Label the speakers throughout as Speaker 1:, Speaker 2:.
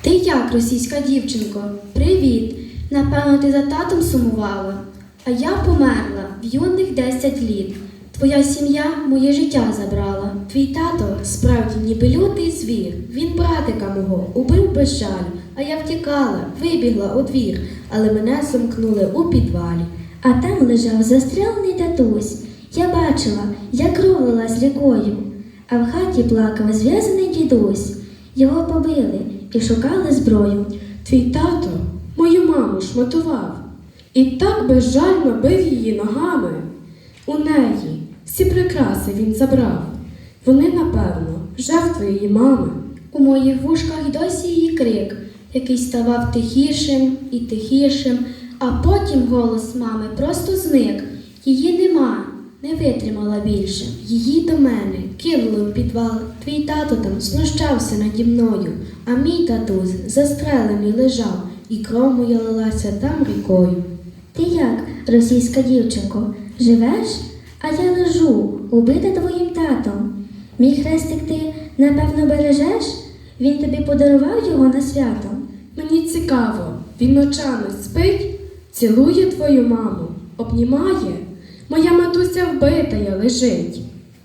Speaker 1: Ти як, російська дівчинко? Привіт! Напевно, ти за татом сумувала. А я померла в юних 10 літ. Твоя сім'я моє життя забрала. Твій тато справді ніби лютий звір. Він братика мого убив без жалю, а я втікала, вибігла у двір, але мене замкнули у підвалі.
Speaker 2: А там лежав застрелений татусь. Я бачила, як кров лилась рікою, а в хаті плакав зв'язаний дідусь. Його побили і шукали зброю.
Speaker 3: Твій тато мою маму шматував і так безжально бив її ногами. У неї всі прикраси він забрав. Вони, напевно, жертви її мами.
Speaker 1: У моїх вушках досі її крик, який ставав тихішим і тихішим, а потім голос мами просто зник. Її нема, не витримала більше. Її до мене кинули в підвал. Твій тато там знущався наді мною, а мій татусь застрелений лежав, і кров моя лилася там рікою.
Speaker 2: Ти як, російська дівчинко, живеш? А я лежу, убита твоїм татом. Мій хрестик ти, напевно, бережеш? Він тобі подарував його на свято.
Speaker 3: Мені цікаво, він ночами спить, цілує твою маму, обнімає. Моя матуся вбитая лежить.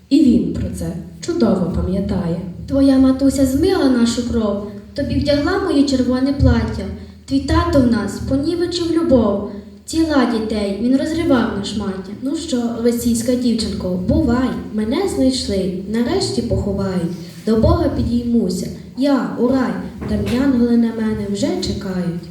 Speaker 3: І він про це чудово пам'ятає.
Speaker 1: Твоя матуся змила нашу кров, тобі вдягла моє червоне плаття. Твій тато в нас понівечив любов. Тіла дітей він розривав на шмаття. Ну що, російська дівчинко, бувай, мене знайшли, нарешті поховають. До Бога підіймуся, я у рай, там янголи на мене вже чекають.